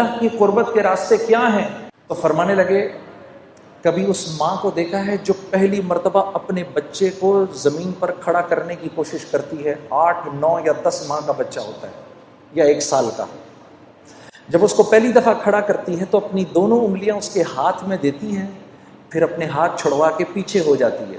اللہ کی قربت کے راستے کیا ہیں؟ تو فرمانے لگے، کبھی اس ماں کو دیکھا ہے جو پہلی مرتبہ اپنے بچے کو زمین پر کھڑا کرنے کی کوشش کرتی ہے؟ آٹھ، نو یا دس ماہ کا بچہ ہوتا ہے یا ایک سال کا۔ جب اس کو پہلی دفعہ کھڑا کرتی ہے تو اپنی دونوں انگلیاں اس کے ہاتھ میں دیتی ہیں، پھر اپنے ہاتھ چھڑوا کے پیچھے ہو جاتی ہے۔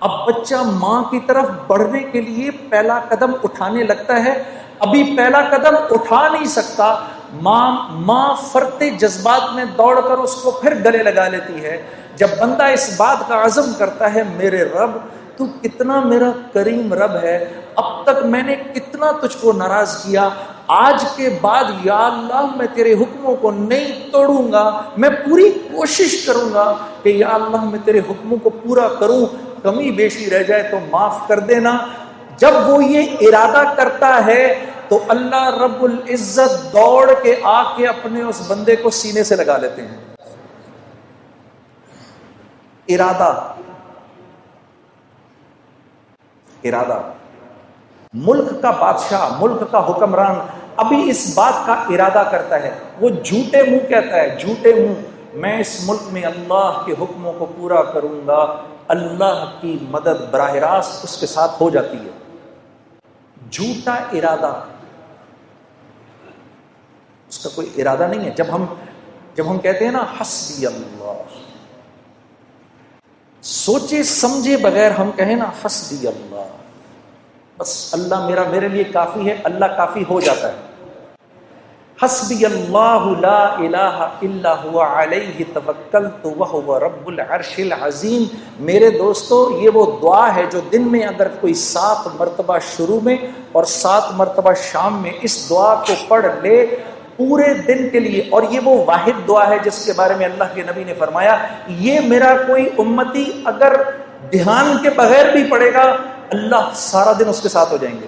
اب بچہ ماں کی طرف بڑھنے کے لیے پہلا قدم اٹھانے لگتا ہے، ابھی پہلا قدم اٹھا نہیں سکتا۔ ماں ماں فرتے جذبات میں دوڑ کر اس کو پھر گلے لگا لیتی ہے۔ جب بندہ اس بات کا عزم کرتا ہے، میرے رب، تو کتنا میرا کریم رب ہے۔ اب تک میں نے کتنا تجھ کو ناراض کیا۔ آج کے بعد یا اللہ، میں تیرے حکموں کو نہیں توڑوں گا۔ میں پوری کوشش کروں گا کہ یا اللہ، میں تیرے حکموں کو پورا کروں۔ کمی بیشی رہ جائے تو معاف کر دینا۔ جب وہ یہ ارادہ کرتا ہے تو اللہ رب العزت دوڑ کے آ کے اپنے اس بندے کو سینے سے لگا لیتے ہیں۔ ارادہ۔ ارادہ۔ ملک کا بادشاہ، ملک کا حکمران ابھی اس بات کا ارادہ کرتا ہے۔ وہ جھوٹے منہ کہتا ہے، جھوٹے منہ۔ میں اس ملک میں اللہ کے حکموں کو پورا کروں گا۔ اللہ کی مدد براہ راست اس کے ساتھ ہو جاتی ہے۔ جھوٹا ارادہ۔ اس کا کوئی ارادہ نہیں ہے۔ جب ہم جب ہم کہتے ہیں نا، حسبی اللہ۔ سوچے، سمجھے بغیر ہم کہیں نا، حسبی اللہ۔ بس اللہ میرا، میرے لیے کافی ہے، اللہ کافی ہو جاتا ہے۔ حسبی اللہ لا الہ الا ہوا علیہ توکلت وہو رب العرش العظیم۔ میرے دوستو، یہ وہ دعا ہے جو دن میں اگر کوئی سات مرتبہ شروع میں اور سات مرتبہ شام میں اس دعا کو پڑھ لے پورے دن کے لیے، اور یہ وہ واحد دعا ہے جس کے بارے میں اللہ کے نبی نے فرمایا، یہ میرا کوئی امتی اگر دھیان کے بغیر بھی پڑے گا، اللہ سارا دن اس کے ساتھ ہو جائیں گے۔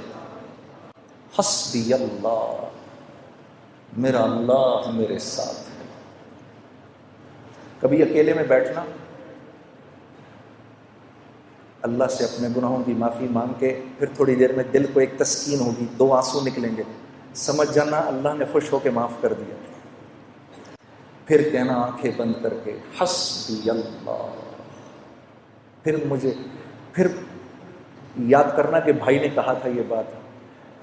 حسبی اللہ، میرا اللہ میرے ساتھ ہے۔ کبھی اکیلے میں بیٹھنا، اللہ سے اپنے گناہوں کی معافی مانگ کے پھر تھوڑی دیر میں دل کو ایک تسکین ہوگی، دو آنسو نکلیں گے۔ سمجھ جانا، اللہ نے خوش ہو کے معاف کر دیا۔ پھر کہنا، آنکھیں بند کر کے ہس اللہ پھر مجھے، پھر یاد کرنا کہ بھائی نے کہا تھا یہ بات۔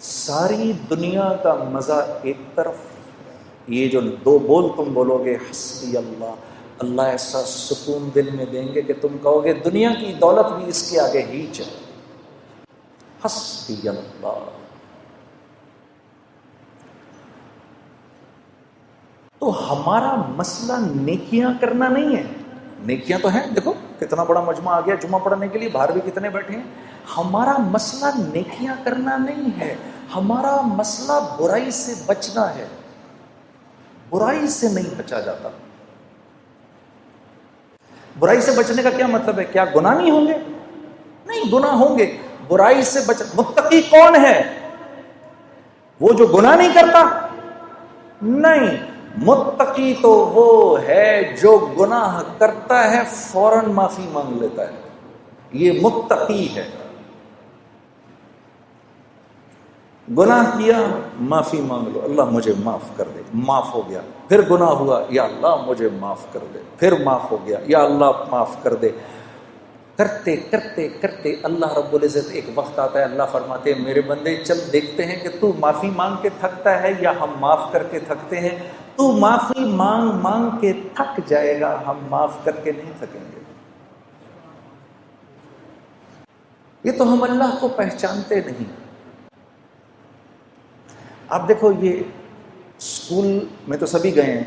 ساری دنیا کا مزہ ایک طرف، یہ جو دو بول تم بولو گے حسبی اللہ اللہ ایسا سکون دل میں دیں گے کہ تم کہو گے دنیا کی دولت بھی اس کے آگے ہی چل حسبی اللہ تو ہمارا مسئلہ نیکیاں کرنا نہیں ہے۔ نیکیاں تو ہیں، دیکھو کتنا بڑا مجمع آ گیا جمعہ پڑھنے کے لیے، باہر بھی کتنے بیٹھے ہیں۔ ہمارا مسئلہ نیکیاں کرنا نہیں ہے، ہمارا مسئلہ برائی سے بچنا ہے۔ برائی سے نہیں بچا جاتا۔ برائی سے بچنے کا کیا مطلب ہے؟ کیا گناہ نہیں ہوں گے؟ نہیں، گناہ ہوں گے۔ برائی سے بچ، متقی کون ہے؟ وہ جو گناہ نہیں کرتا، نہیں۔ متقی تو وہ ہے جو گناہ کرتا ہے، فوراً معافی مانگ لیتا ہے۔ یہ متقی ہے۔ گناہ کیا، معافی مانگ لو۔ اللہ مجھے معاف کر دے۔ معاف ہو گیا۔ پھر گناہ ہوا۔ یا اللہ مجھے معاف کر دے۔ پھر معاف ہو گیا۔ یا اللہ معاف کر دے۔ کرتے کرتے کرتے اللہ رب العزت ایک وقت آتا ہے۔ اللہ فرماتے ہیں، میرے بندے، چل دیکھتے ہیں کہ تو معافی مانگ کے تھکتا ہے یا ہم معاف کر کے تھکتے ہیں۔ تو معافی مانگ مانگ کے تھک جائے گا، ہم معاف کر کے نہیں تھکیں گے۔ یہ تو ہم اللہ کو پہچانتے نہیں۔ اب دیکھو، یہ اسکول میں تو سبھی گئے ہیں۔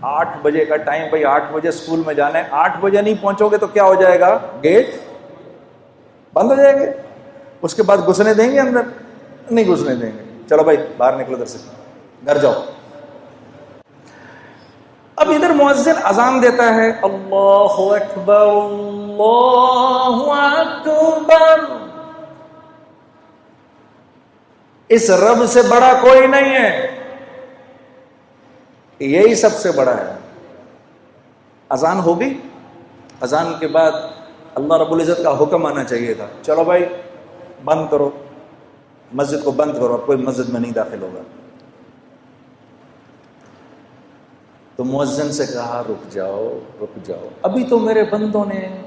آٹھ بجے کا ٹائم، بھائی آٹھ بجے اسکول میں جانا ہے۔ آٹھ بجے نہیں پہنچو گے تو کیا ہو جائے گا؟ گیٹ بند ہو جائے گے۔ اس کے بعد گھسنے دیں گے اندر۔ نہیں گھسنے دیں گے۔ چلو بھائی، باہر نکلو در سے۔ گھر جاؤ۔ اب ادھر مؤذن اذان دیتا ہے۔ اللہ اکبر اللہ اکبر۔ اس رب سے بڑا کوئی نہیں ہے۔ یہی سب سے بڑا ہے۔ اذان ہوگی؟ اذان کے بعد اللہ رب العزت کا حکم آنا چاہیے تھا۔ چلو بھائی، بند کرو۔ مسجد کو بند کرو، اب کوئی مسجد میں نہیں داخل ہوگا۔ تو مؤذن سے کہا، رک جاؤ رک جاؤ۔ ابھی تو میرے بندوں نے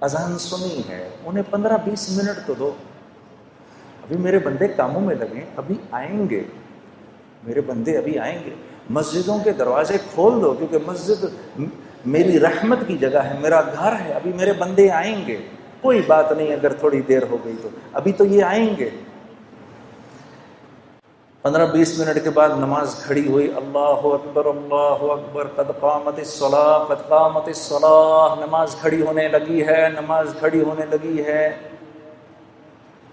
اذان سنی ہے، انہیں پندرہ بیس منٹ تو دو۔ ابھی میرے بندے کاموں میں لگے، ابھی آئیں گے۔ میرے بندے ابھی آئیں گے۔ مسجدوں کے دروازے کھول دو، کیونکہ مسجد میری رحمت کی جگہ ہے، میرا گھر ہے۔ ابھی میرے بندے آئیں گے۔ کوئی بات نہیں، اگر تھوڑی دیر ہو گئی تو۔ ابھی تو یہ آئیں گے۔ پندرہ بیس منٹ کے بعد نماز کھڑی ہوئی، اللہ اکبر اللہ اکبر، قد قامت الصلاح قد قامت الصلاح نماز کھڑی ہونے لگی ہے، نماز کھڑی ہونے لگی ہے۔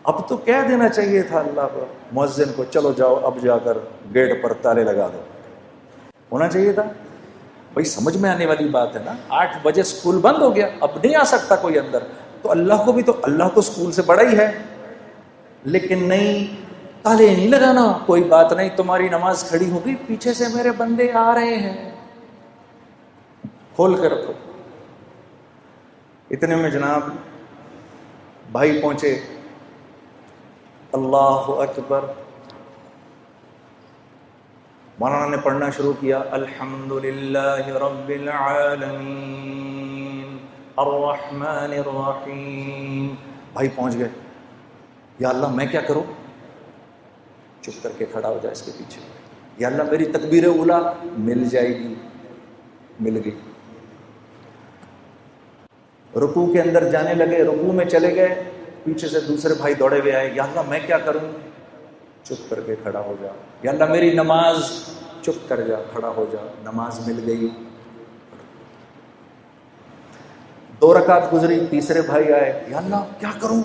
اب تو کہہ دینا چاہیے تھا اللہ کو، مؤذن کو، چلو جاؤ، اب جا کر گیٹ پر تالے لگا دو۔ ہونا چاہیے تھا؟ بھائی، سمجھ میں آنے والی بات ہے نا۔ آٹھ بجے اسکول بند ہو گیا، اب نہیں آ سکتا کوئی اندر۔ تو اللہ کو بھی تو، اللہ تو اسکول سے بڑا ہی ہے۔ لیکن نہیں تالے نہیں لگانا کوئی بات نہیں تمہاری نماز کھڑی ہوگی پیچھے سے میرے بندے آ رہے ہیں کھول کر رکھو اتنے میں جناب بھائی پہنچے اللہ اکبر مولانا نے پڑھنا شروع کیا الحمد للہ رب العالمین الرحمن الرحیم بھائی پہنچ گئے یا اللہ میں کیا کروں چپ کر کے کھڑا ہو جائے اس کے پیچھے۔ یا اللہ میری تکبیر اولا مل جائے گی۔ مل گئی۔ رکوع کے اندر جانے لگے، رکوع میں چلے گئے، پیچھے سے دوسرے بھائی دوڑے ہوئے آئے، یا اللہ میں کیا کروں؟ چپ کر کے کھڑا ہو جا۔ یا اللہ میری نماز چپ کر جا، کھڑا ہو جا۔ نماز مل گئی۔ دو رکعت گزری، تیسرے بھائی آئے، یا اللہ کیا کروں؟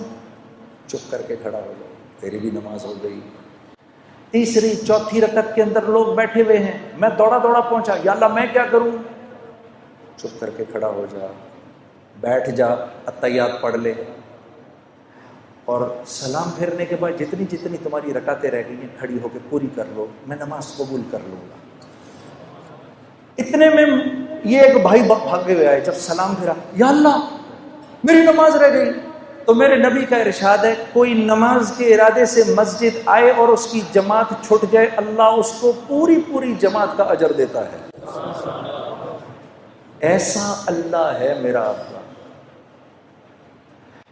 چپ کر کے کھڑا ہو جا۔ تیری بھی نماز ہو گئی۔ تیسری، چوتھی رکعت کے اندر لوگ بیٹھے ہوئے ہیں۔ میں دوڑا دوڑا پہنچا۔ یا اللہ، میں کیا کروں؟ چپ کر کے کھڑا ہو جا۔ بیٹھ جا اتیات پڑھ لے۔ اور سلام پھیرنے کے بعد جتنی جتنی تمہاری رکاتیں رہ گئی ہیں، کھڑی ہو کے پوری کر لو۔ میں نماز قبول کر لوں گا۔ اتنے میں یہ ایک بھائی بھاگے ہوئے آئے۔ جب سلام پھیرا، یا اللہ، میری نماز رہ گئی۔ تو میرے نبی کا ارشاد ہے، کوئی نماز کے ارادے سے مسجد آئے اور اس کی جماعت چھٹ جائے، اللہ اس کو پوری پوری جماعت کا اجر دیتا ہے۔ ایسا اللہ ہے میرا آپ کا۔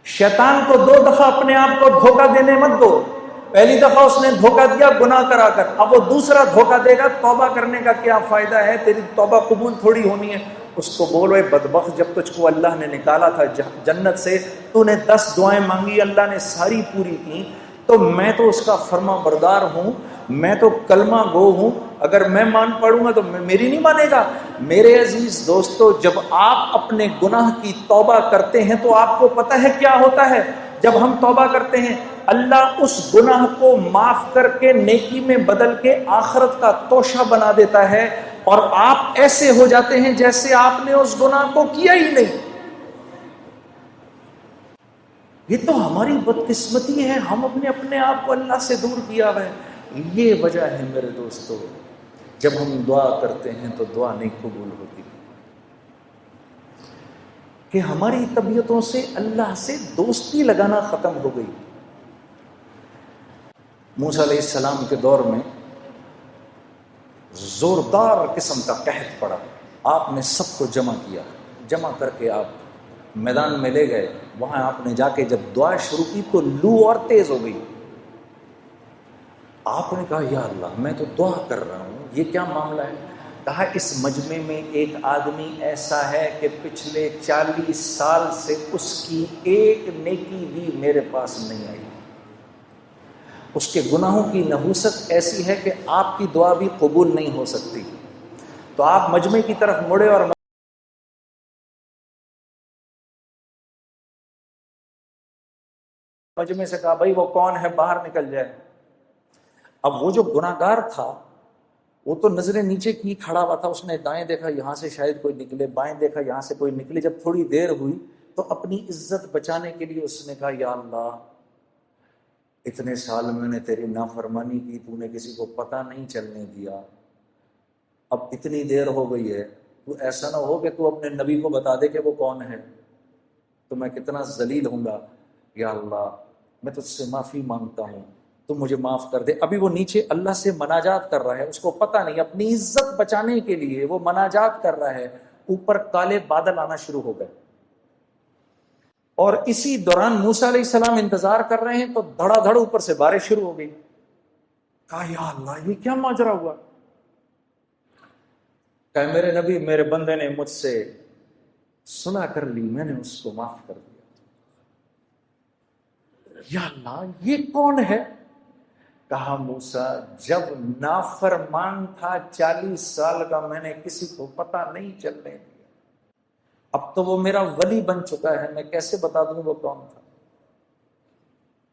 شیطان کو دو دفعہ اپنے آپ کو دھوکہ دینے مت دو۔ پہلی دفعہ اس نے دھوکہ دیا، گناہ کرا کر۔ اب وہ دوسرا دھوکہ دے گا، توبہ کرنے کا کیا فائدہ ہے؟ تیری توبہ قبول تھوڑی ہونی ہے۔ اس کو بولو، اے بدبخت، جب تجھ کو اللہ نے نکالا تھا جنت سے، تو نے دس دعائیں مانگی، اللہ نے ساری پوری کی، تو میں تو اس کا فرما بردار ہوں، میں تو کلمہ گو ہوں، اگر میں مان پڑوں گا تو میری نہیں مانے گا۔ میرے عزیز دوستو، جب آپ اپنے گناہ کی توبہ کرتے ہیں تو آپ کو پتہ ہے کیا ہوتا ہے؟ جب ہم توبہ کرتے ہیں، اللہ اس گناہ کو معاف کر کے، نیکی میں بدل کے آخرت کا توشہ بنا دیتا ہے۔ اور آپ ایسے ہو جاتے ہیں جیسے آپ نے اس گناہ کو کیا ہی نہیں۔ یہ تو ہماری بدقسمتی ہے، ہم اپنے اپنے آپ کو اللہ سے دور کیا ہے۔ یہ وجہ ہے میرے دوستو، جب ہم دعا کرتے ہیں تو دعا نہیں قبول ہوتی۔ کہ ہماری طبیعتوں سے اللہ سے دوستی لگانا ختم ہو گئی۔ موسیٰ علیہ السلام کے دور میں زوردار قسم کا قحط پڑا۔ آپ نے سب کو جمع کیا۔ جمع کر کے آپ میدان میں لے گئے۔ وہاں آپ نے جا کے جب دعا شروع کی تو لو اور تیز ہو گئی۔ آپ نے کہا، یا اللہ، میں تو دعا کر رہا ہوں۔ یہ کیا معاملہ ہے؟ کہا، اس مجمع میں ایک آدمی ایسا ہے کہ پچھلے چالیس سال سے اس کی ایک نیکی بھی میرے پاس نہیں آئی۔ اس کے گناہوں کی نحوست ایسی ہے کہ آپ کی دعا بھی قبول نہیں ہو سکتی۔ تو آپ مجمع کی طرف مڑے اور مجمع سے کہا، بھائی، وہ کون ہے؟ باہر نکل جائے۔ اب وہ جو گناگار تھا، وہ تو نظریں نیچے کی کھڑا ہوا تھا۔ اس نے دائیں دیکھا، یہاں سے شاید کوئی نکلے۔ بائیں دیکھا، یہاں سے کوئی نکلے۔ جب تھوڑی دیر ہوئی تو اپنی عزت بچانے کے لیے اس نے کہا، یا اللہ اتنے سال میں نے تیری نافرمانی کی، تو نے کسی کو پتہ نہیں چلنے دیا۔ اب اتنی دیر ہو گئی ہے، تو ایسا نہ ہو کہ تو اپنے نبی کو بتا دے کہ وہ کون ہے۔ تو میں کتنا ذلیل ہوں گا۔ یا اللہ، میں تجھ سے معافی مانگتا ہوں۔ تو مجھے معاف کر دے۔ ابھی وہ نیچے اللہ سے مناجات کر رہا ہے۔ اس کو پتہ نہیں، اپنی عزت بچانے کے لیے وہ مناجات کر رہا ہے۔ اوپر کالے بادل آنا شروع ہو گئے۔ اور اسی دوران موسا علیہ السلام انتظار کر رہے ہیں تو دھڑا دھڑ اوپر سے بارش شروع ہو گئی۔ کہا، یا اللہ، یہ کیا ماجرا ہوا؟ کہ میرے نبی، میرے بندے نے مجھ سے سنا کر لی، میں نے اس کو معاف کر دیا۔ یا اللہ، یہ کون ہے؟ کہا موسا جب نافرمان تھا چالیس سال کا، میں نے کسی کو پتا نہیں چلنے دیا۔ اب تو وہ میرا ولی بن چکا ہے، میں کیسے بتا دوں وہ کون تھا؟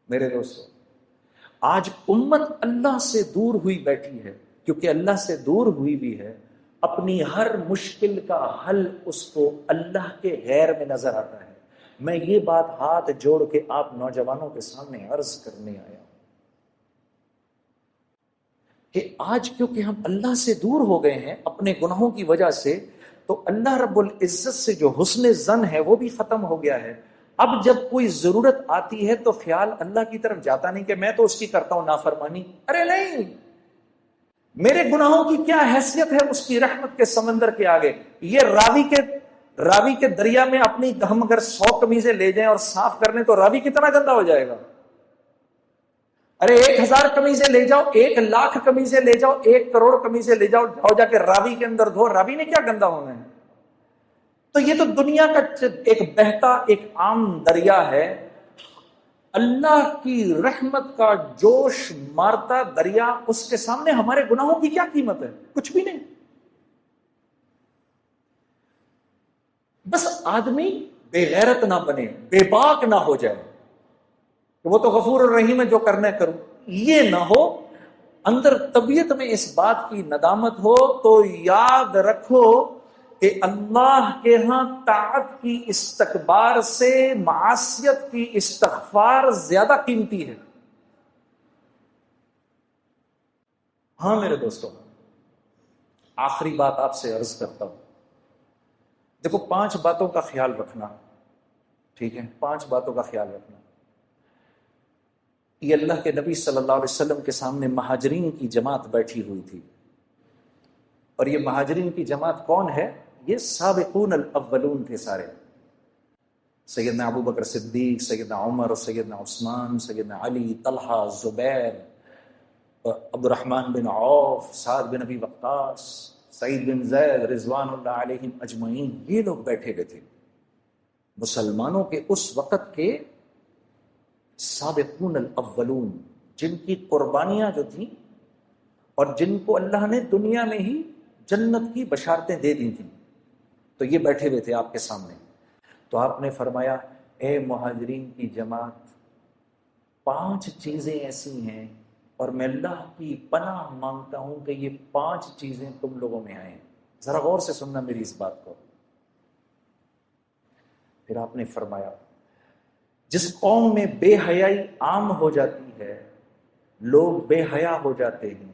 میرے دوستو، آج امت اللہ سے دور ہوئی بیٹھی ہے، کیونکہ اللہ سے دور ہوئی بھی ہے، اپنی ہر مشکل کا حل اس کو اللہ کے غیر میں نظر آتا ہے۔ میں یہ بات ہاتھ جوڑ کے آپ نوجوانوں کے سامنے عرض کرنے آیا ہوں۔ کہ آج کیونکہ ہم اللہ سے دور ہو گئے ہیں، اپنے گناہوں کی وجہ سے تو اللہ رب العزت سے جو حسن زن ہے وہ بھی ختم ہو گیا ہے۔ اب جب کوئی ضرورت آتی ہے تو خیال اللہ کی طرف جاتا نہیں کہ میں تو اس کی کرتا ہوں نافرمانی۔ ارے نہیں! میرے گناہوں کی کیا حیثیت ہے اس کی رحمت کے سمندر کے آگے؟ یہ راوی کے راوی کے دریا میں اپنی ہم اگر سو کمیزیں لے جائیں اور صاف کر لیں تو راوی کتنا گندا ہو جائے گا۔ ارے، ایک ہزار کمیزیں لے جاؤ، ایک لاکھ کمیزیں لے جاؤ، ایک کروڑ کمیزیں لے جاؤ جاؤ جا کے راوی کے اندر دھو۔ راوی نے کیا گندا ہونا ہے تو یہ تو دنیا کا ایک بہتا، ایک عام دریا ہے۔ اللہ کی رحمت کا جوش مارتا دریا، اس کے سامنے ہمارے گناہوں کی کیا قیمت ہے؟ کچھ بھی نہیں۔ بس آدمی بے غیرت نہ بنے، بے باک نہ ہو جائے۔ وہ تو غفور الرحیم ہے جو کرنا کروں۔ یہ نہ ہو، اندر طبیعت میں اس بات کی ندامت ہو تو یاد رکھو کہ اللہ کے ہاں طاعت کی استقبار سے معاشیت کی استغفار زیادہ قیمتی ہے۔ ہاں میرے دوستوں آخری بات آپ سے عرض کرتا ہوں۔ دیکھو، پانچ باتوں کا خیال رکھنا، ٹھیک ہے، پانچ باتوں کا خیال رکھنا۔ یہ اللہ کے نبی صلی اللہ علیہ وسلم کے سامنے مہاجرین کی جماعت بیٹھی ہوئی تھی۔ اور یہ مہاجرین کی جماعت کون ہے؟ یہ سابقون الاولون تھے سارے۔ سیدنا ابو بکر صدیق، سیدنا عمر، سیدنا عثمان، سیدنا علی، طلحہ، زبیر عبد الرحمن بن عوف، سعد بن ابی وقاص، سعید بن زید، رضوان اللہ علیہ اجمعین۔ یہ لوگ بیٹھے ہوئے تھے۔ مسلمانوں کے اس وقت کے سابقون الاولون، جن کی قربانیاں جو تھیں اور جن کو اللہ نے دنیا میں ہی جنت کی بشارتیں دے دی تھیں۔ تو یہ بیٹھے ہوئے تھے آپ کے سامنے۔ تو آپ نے فرمایا، اے مہاجرین کی جماعت، پانچ چیزیں ایسی ہیں اور میں اللہ کی پناہ مانگتا ہوں کہ یہ پانچ چیزیں تم لوگوں میں آئیں۔ ذرا غور سے سننا میری اس بات کو۔ پھر آپ نے فرمایا جس قوم میں بے حیائی عام ہو جاتی ہے، لوگ بے حیا ہو جاتے ہیں۔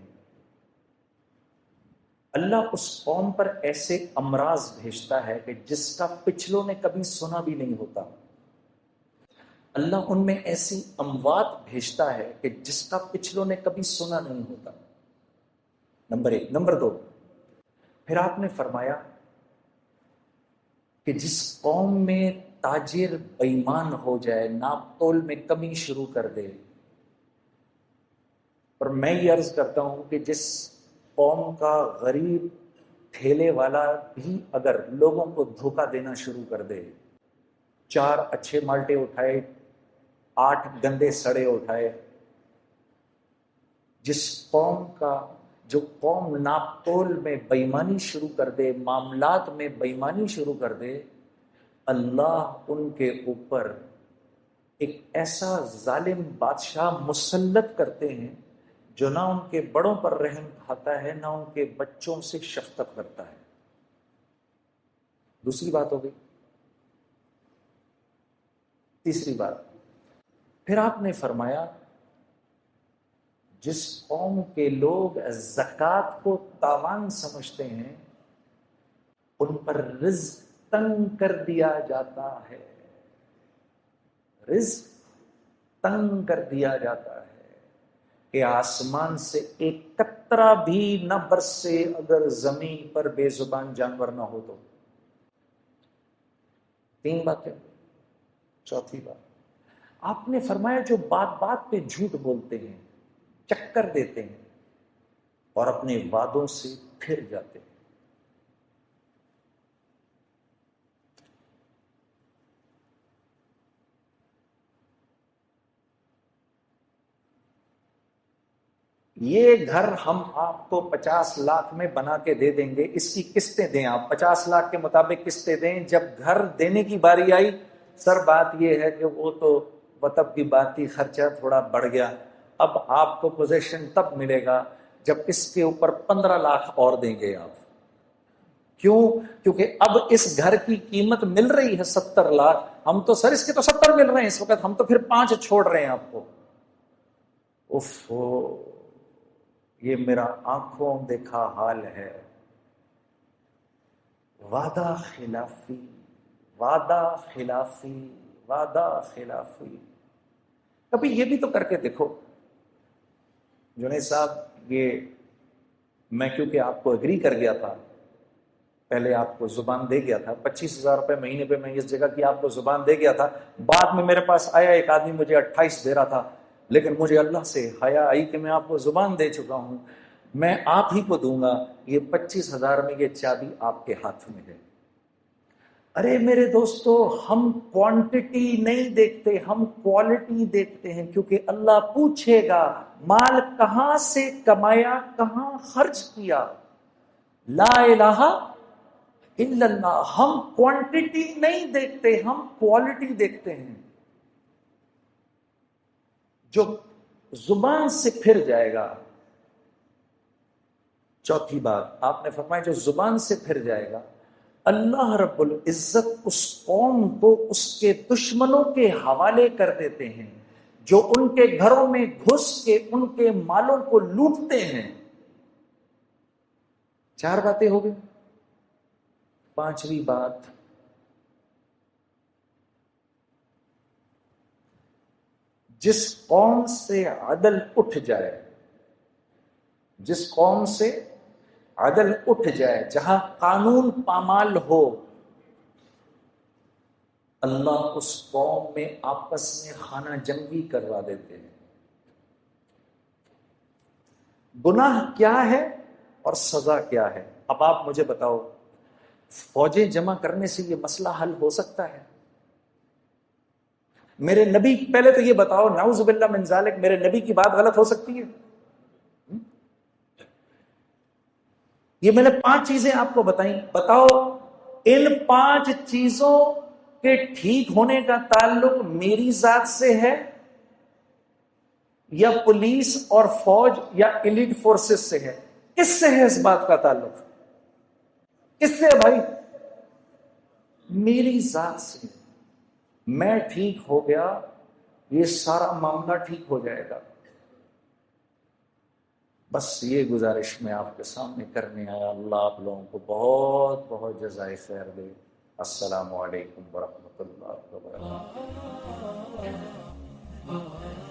اللہ اس قوم پر ایسے امراض بھیجتا ہے کہ جس کا پچھلوں نے کبھی سنا بھی نہیں ہوتا۔ اللہ ان میں ایسی اموات بھیجتا ہے کہ جس کا پچھلوں نے کبھی سنا نہیں ہوتا۔ نمبر ایک۔ نمبر دو۔ پھر آپ نے فرمایا کہ جس قوم میں تاجر بےمان ہو جائے، ناپ تول میں کمی شروع کر دے۔ اور میں یہ عرض کرتا ہوں کہ جس قوم کا غریب ٹھیلے والا بھی اگر لوگوں کو دھوکہ دینا شروع کر دے، چار اچھے مالٹے اٹھائے، آٹھ گندے سڑے اٹھائے، جس قوم کا، جو قوم ناپتول میں بےمانی شروع کر دے، معاملات میں بےمانی شروع کر دے اللہ ان کے اوپر ایک ایسا ظالم بادشاہ مسلط کرتے ہیں جو نہ ان کے بڑوں پر رحم کھاتا ہے، نہ ان کے بچوں سے شفقت کرتا ہے۔ دوسری بات ہو گئی۔ تیسری بات۔ پھر آپ نے فرمایا، جس قوم کے لوگ زکات کو تاوان سمجھتے ہیں، ان پر رزق تنگ کر دیا جاتا ہے۔ رزق تنگ کر دیا جاتا ہے کہ آسمان سے ایک کترا بھی نہ برسے اگر زمین پر بے زبان جانور نہ ہو تو۔ تین باتیں۔ چوتھی بات۔ آپ نے فرمایا جو بات بات پہ جھوٹ بولتے ہیں، چکر دیتے ہیں اور اپنے وعدوں سے پھر جاتے ہیں۔ یہ گھر ہم آپ کو پچاس لاکھ میں بنا کے دے دیں گے۔ اس کی قسطیں دیں آپ۔ پچاس لاکھ کے مطابق قسطیں دیں۔ جب گھر دینے کی باری آئی، سر، بات یہ ہے کہ وہ تو مطلب وطب کی بات ہی خرچہ تھوڑا بڑھ گیا۔ اب آپ کو پوزیشن تب ملے گا جب اس کے اوپر پندرہ لاکھ اور دیں گے آپ۔ کیوں؟ کیونکہ اب اس گھر کی قیمت مل رہی ہے ستر لاکھ۔ ہم تو سر، اس کے تو ستر مل رہے ہیں۔ اس وقت ہم تو پھر پانچ چھوڑ رہے ہیں آپ کو۔ اف یہ میرا آنکھوں دیکھا حال ہے۔ وعدہ خلافی وعدہ خلافی وعدہ خلافی۔ کبھی یہ بھی تو کر کے دیکھو۔ جنید صاحب، یہ میں کیونکہ آپ کو اگری کر گیا تھا، پہلے آپ کو زبان دے گیا تھا، پچیس ہزار روپے مہینے پہ میں اس جگہ کی آپ کو زبان دے گیا تھا۔ بعد میں میرے پاس آیا، ایک آدمی مجھے اٹھائیس دے رہا تھا۔ لیکن مجھے اللہ سے حیا آئی کہ میں آپ کو زبان دے چکا ہوں۔ میں آپ ہی کو دوں گا۔ یہ پچیس ہزار میں یہ چابی آپ کے ہاتھ میں ہے۔ ارے میرے دوستو، ہم کوانٹٹی نہیں دیکھتے، ہم کوالٹی دیکھتے ہیں کیونکہ اللہ پوچھے گا، مال کہاں سے کمایا، کہاں خرچ کیا؟ لا الہ الا اللہ۔ ہم کوانٹٹی نہیں دیکھتے، ہم کوالٹی دیکھتے ہیں۔ جو زبان سے پھر جائے گا۔ چوتھی بات، آپ نے فرمایا جو زبان سے پھر جائے گا، اللہ رب العزت اس قوم کو اس کے دشمنوں کے حوالے کر دیتے ہیں، جو ان کے گھروں میں گھس کے ان کے مالوں کو لوٹتے ہیں۔ چار باتیں ہو گئی۔ پانچویں بات جس قوم سے عدل اٹھ جائے، جس قوم سے عدل اٹھ جائے، جہاں قانون پامال ہو، اللہ اس قوم میں آپس میں خانہ جنگی کروا دیتے ہیں۔ گناہ کیا ہے اور سزا کیا ہے؟ اب آپ مجھے بتاؤ، فوجیں جمع کرنے سے یہ مسئلہ حل ہو سکتا ہے؟ میرے نبی، پہلے تو یہ بتاؤ ناؤز باللہ من ذالک، میرے نبی کی بات غلط ہو سکتی ہے؟ یہ میں نے پانچ چیزیں آپ کو بتائیں۔ بتاؤ ان پانچ چیزوں کے ٹھیک ہونے کا تعلق میری ذات سے ہے یا پولیس اور فوج یا ایلیٹ فورسز سے ہے؟ کس سے ہے اس بات کا تعلق؟ کس سے ہے بھائی؟ میری ذات سے۔ میں ٹھیک ہو گیا، یہ سارا معاملہ ٹھیک ہو جائے گا۔ بس یہ گزارش میں آپ کے سامنے کرنے آیا۔ اللہ آپ لوگوں کو بہت بہت جزائے خیر دے۔ السلام علیکم ورحمۃ اللہ وبرکاتہ۔